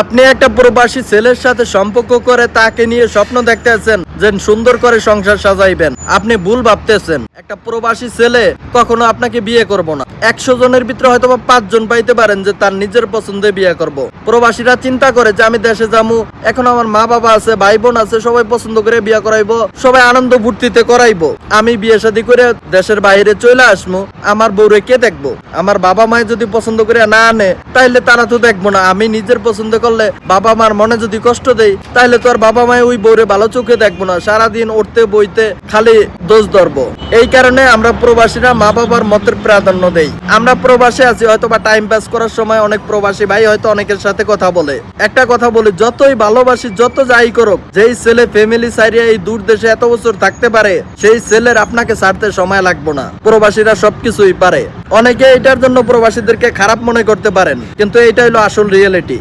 আপনি একটা প্রবাসী ছেলের সাথে সম্পর্ক করে তাকে নিয়ে স্বপ্ন দেখতেছেন যে সুন্দর করে সংসার সাজাইবেন। আপনি ভুল ভাবতেছেন। একটা প্রবাসী ছেলে কখনো আপনাকে বিয়ে করব না। একশো জনের ভিতরে হয়তো বা পাঁচজন পাইতে পারেন যে তার নিজের পছন্দে বিয়ে করব। প্রবাসীরা চিন্তা করে যে আমি দেশে যাব এখন আমার মা বাবা আছে, ভাই বোন আছে, সবাই পছন্দ করে বিয়ে করাইবো, সবাই আনন্দ ফুর্তিতে করাইবো। আমি বিয়ে শাদী করে দেশের বাইরে চলে আসব আমার বউরে কে দেখব? আমার বাবা মায় যদি পছন্দ করে না আনে, তাইলে তারা তো দেখব না, আমি নিজের পছন্দ করলে বাবা মার মনে যদি কষ্ট দেই, তাহলে তো আর বাবা মায় ওই বউরে ভালো চোখে দেখব না। সারাদিন উঠতে, বইতে খালি দোষ ধরবো। এই কারণে আমরা প্রবাসীরা মা বাবার মতের প্রাধান্য দেই। আমরা প্রবাসে আছি হয়তো বা টাইম পাস করার সময় অনেক প্রবাসী ভাই হয়তো অনেকের সাথে কথা বলে। একটা কথা বলি, যতই ভালোবাসি, যত যাই করুক, যেই ছেলে ফ্যামিলি সাইরিয়া এই দূর দেশে এত বছর থাকতে পারে, সেই ছেলের আপনাকে ছাড়তে সময় লাগবে না। প্রবাসীরা সবকিছুই পারে। অনেকে এটার জন্য প্রবাসীদেরকে খারাপ মনে করতে পারেন, কিন্তু এইটা হলো আসল রিয়েলিটি